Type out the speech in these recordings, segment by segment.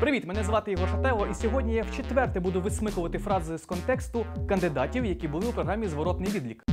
Привіт, мене звати Ігор Шатайло, і сьогодні я вчетверте буду висмикувати фрази з контексту кандидатів, які були у програмі Зворотний відлік.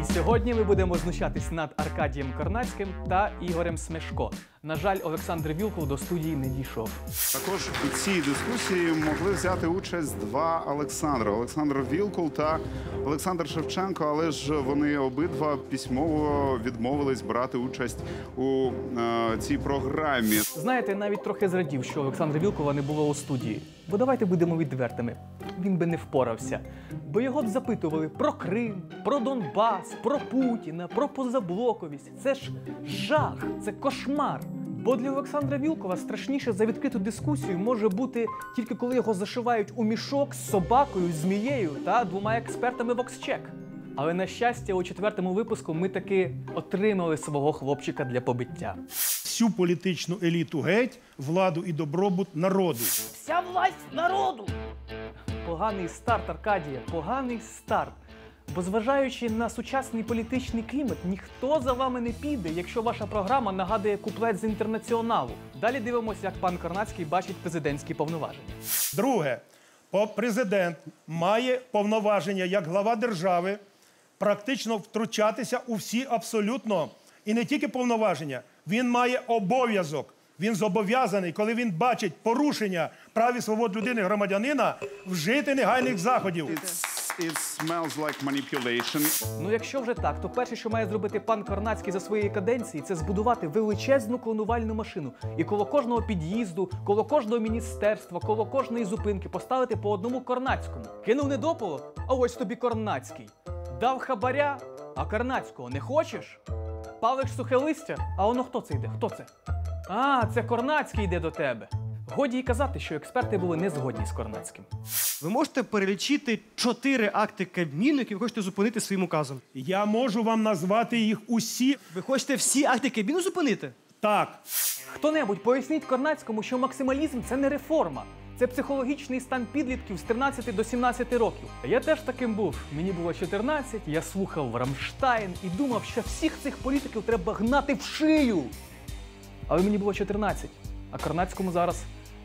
І сьогодні ми будемо знущатись над Аркадієм Корнацьким та Ігорем Смешко. На жаль, Олександр Вілков до студії не дійшов. Також у цій дискусії могли взяти участь два Олександри: Олександр Вілкул та Олександр Шевченко, але ж вони обидва письмово відмовились брати участь у е, цій програмі. Знаєте, навіть трохи зрадів, що Олександра Вілкова не було у студії. Бо давайте будемо відвертими. Він би не впорався. Бо його б запитували про Крим, про Донбас, про Путіна, про позаблоковість. Це ж жах, це кошмар. Бо для Олександра Вілкова страшніше за відкриту дискусію може бути тільки коли його зашивають у мішок з собакою, змією та двома експертами Воксчек. Але на щастя, у четвертому випуску ми таки отримали свого хлопчика для побиття. Всю політичну еліту геть, владу і добробут народу. Вся власть народу. Поганий старт, Аркадія, поганий старт. Бо зважаючи на сучасний політичний клімат, ніхто за вами не піде, якщо ваша програма нагадує куплет з інтернаціоналу. Далі дивимося, як пан Корнацький бачить президентські повноваження. Друге, по- президент має повноваження як глава держави практично втручатися у всі абсолютно і не тільки повноваження, він має обов'язок. Він зобов'язаний, коли він бачить порушення прав і свобод людини громадянина, вжити негайних заходів. It smells like manipulation. Ну, якщо вже так, то перше, що має зробити пан Корнацький за своєї каденції, це збудувати величезну клонувальну машину і коло кожного під'їзду, коло кожного міністерства, коло кожної зупинки поставити по одному корнацькому. Кинув недополо, а ось тобі корнацький. Дав хабаря, а корнацького не хочеш? Палиш сухе листя, а воно хто це йде? Хто це? А, це Корнацький йде до тебе. Годі й казати, що експерти були не згодні з Корнацьким. Ви можете перелічити чотири акти Кабміну, які ви хочете зупинити своїм указом. Я можу вам назвати їх усі Ви хочете всі акти Кабміну зупинити? так. Хто-небудь поясніть Корнацькому, що максималізм це не реформа. Це психологічний стан підлітків з 13 до 17 років. Я теж таким був. Мені було 14, я слухав Рамштайн і думав, що всіх цих політиків треба гнати в шию. Але мені було 14, а Корнацькому зараз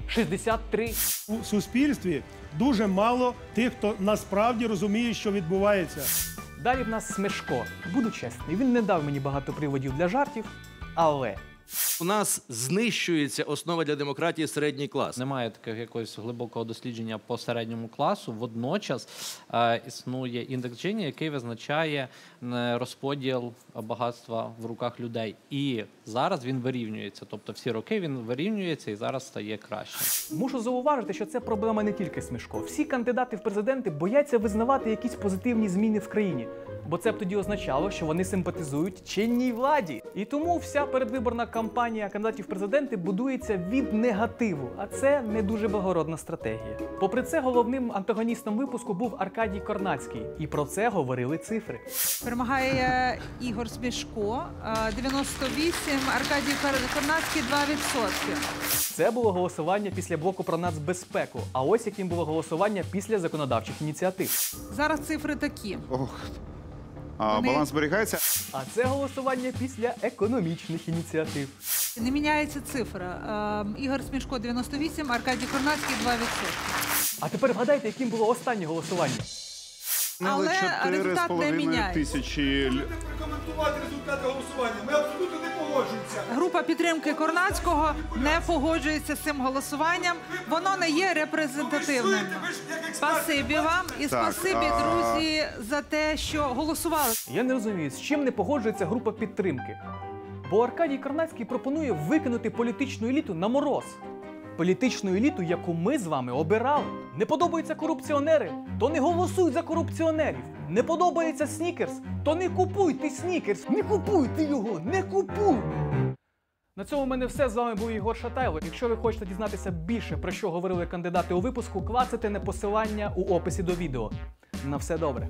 63. У суспільстві дуже мало тих, хто насправді розуміє, що відбувається. Далі в нас Смешко. Буду чесний, він не дав мені багато приводів для жартів, але У нас знищується основа для демократії середній клас. Немає такого якогось глибокого дослідження по середньому класу. Водночас е, існує індекс Джині, який визначає розподіл багатства в руках людей. І зараз він вирівнюється. Тобто всі роки він вирівнюється і зараз стає краще. Мушу зауважити, що це проблема не тільки Смішко. Всі кандидати в президенти бояться визнавати якісь позитивні зміни в країні, бо це б тоді означало, що вони симпатизують чинній владі. І тому вся передвиборна кампанія кандидатів в президенти будується від негативу, а це не дуже благородна стратегія. Попри це, головним антагоністом випуску був Аркадій Корнацький, і про це говорили цифри. Перемагає Ігор Смішко, е, 98, Аркадій Корнацький 2%. Це було голосування після блоку про нацбезпеку. А ось яким було голосування після законодавчих ініціатив. Зараз цифри такі. Ох. А Вони- баланс зберігається. А це голосування після економічних ініціатив. Не міняється цифра. Е, Ігор Смішко 98, Аркадій Корнацький 2%. А тепер вгадайте, яким було останнє голосування. Але результат не міняється. тисячі. прокоментувати результати голосування. Ми абсолютно не погоджуємося. Група підтримки Корнацького не погоджується з цим голосуванням. Воно не є репрезентативним. Спасибі вам і Так, спасибі, а- друзі, за те, що голосували. Я не розумію, з чим не погоджується група підтримки. Бо Аркадій Карнацький пропонує викинути політичну еліту на мороз. Політичну еліту, яку ми з вами обирали. Не подобаються корупціонери, то не голосуй за корупціонерів. Не подобається снікерс, то не купуй ти снікерс. Не купуй ти його, не купуй. На цьому в мене все. З вами був Ігор Шатайло. Якщо ви хочете дізнатися більше про що говорили кандидати у випуску, клацайте на посилання у описі до відео. На все добре.